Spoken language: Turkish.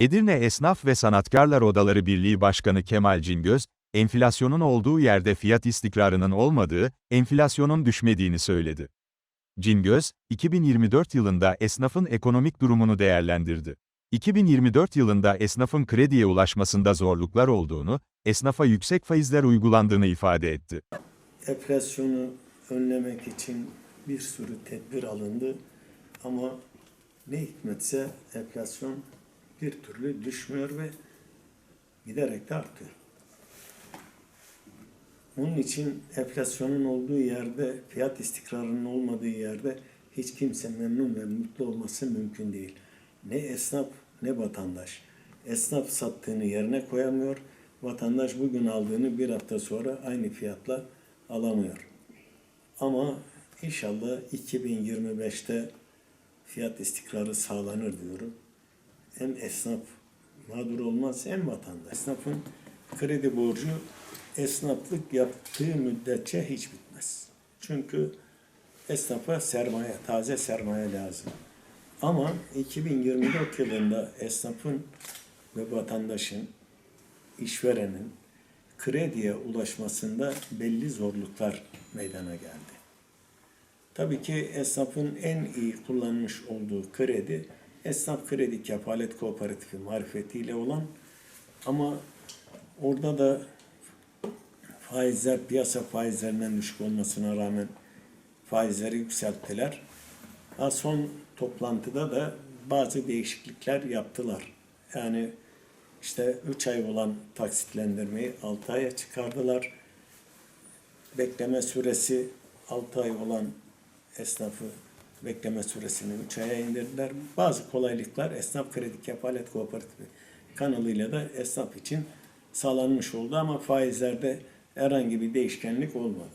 Edirne Esnaf ve Sanatkarlar Odaları Birliği Başkanı Kemal Cingöz, enflasyonun olduğu yerde fiyat istikrarının olmadığı, enflasyonun düşmediğini söyledi. Cingöz, 2024 yılında esnafın ekonomik durumunu değerlendirdi. 2024 yılında esnafın krediye ulaşmasında zorluklar olduğunu, esnafa yüksek faizler uygulandığını ifade etti. enflasyonu önlemek için bir sürü tedbir alındı ama ne hikmetse enflasyon bir türlü düşmüyor ve giderek de artıyor. Onun için enflasyonun olduğu yerde, fiyat istikrarının olmadığı yerde hiç kimse memnun ve mutlu olması mümkün değil. Ne esnaf ne vatandaş. Esnaf sattığını yerine koyamıyor. Vatandaş bugün aldığını bir hafta sonra aynı fiyatla alamıyor. Ama inşallah 2025'te fiyat istikrarı sağlanır diyorum. Hem esnaf mağdur olmaz hem vatandaş. Esnafın kredi borcu esnaflık yaptığı müddetçe hiç bitmez. Çünkü esnafa sermaye, taze sermaye lazım. Ama 2024 yılında esnafın ve vatandaşın, işverenin krediye ulaşmasında belli zorluklar meydana geldi. Tabii ki esnafın en iyi kullanmış olduğu kredi, esnaf kredi kefalet kooperatifi marifetiyle olan ama orada da faizler piyasa faizlerinden düşük olmasına rağmen faizleri yükselttiler. Ha, son toplantıda da bazı değişiklikler yaptılar. Yani işte 3 ay olan taksitlendirmeyi 6 aya çıkardılar. Bekleme süresi 6 ay olan esnafı bekleme süresini 3 aya indirdiler. Bazı kolaylıklar Esnaf Kredi Kefalet Kooperatifi kanalıyla da esnaf için sağlanmış oldu ama faizlerde herhangi bir değişkenlik olmadı.